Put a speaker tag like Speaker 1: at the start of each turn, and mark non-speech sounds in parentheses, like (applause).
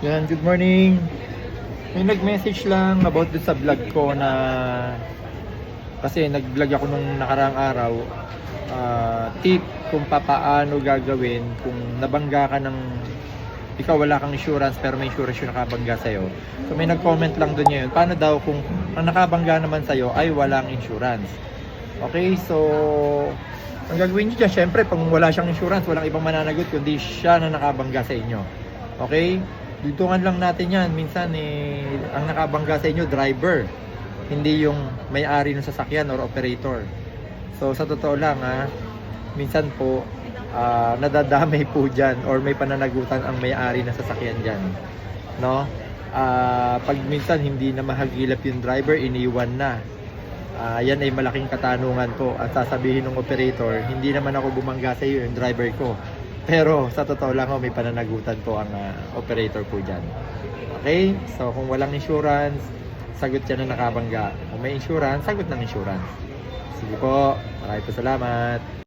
Speaker 1: Yan, good morning. May nag-message lang about dun sa vlog ko na kasi nag-vlog ako nung nakaraang araw. ah, tip kung papaano gagawin kung nabangga ka ng ikaw wala kang insurance pero may insurance yung nakabangga sa'yo. So may nag-comment lang dun yun. Paano daw kung ang nakabangga naman sa'yo ay walang insurance? Okay, so ang gagawin nyo dyan, syempre, pag wala siyang insurance, walang ibang mananagot kundi siya na nakabangga sa inyo. Okay? Dudungan lang natin yan. Minsan, eh, ang nakabangga sa inyo, driver. Hindi yung may-ari ng sasakyan or operator. So, sa totoo lang, ha, minsan po, ah, nadadamay (laughs) po dyan or may pananagutan ang may-ari ng sasakyan dyan. No? Ah, pag minsan hindi na mahagilap yung driver, iniwan na. Ah, yan ay malaking katanungan po at sasabihin ng operator, hindi naman ako bumangga sa iyo, yung driver ko. Pero sa totoo lang, oh, may pananagutan po ang ah, operator po dyan. Okay? So kung walang insurance, sagot yan na nakabangga. Kung may insurance, sagot ng insurance. Sige po, maraming po salamat.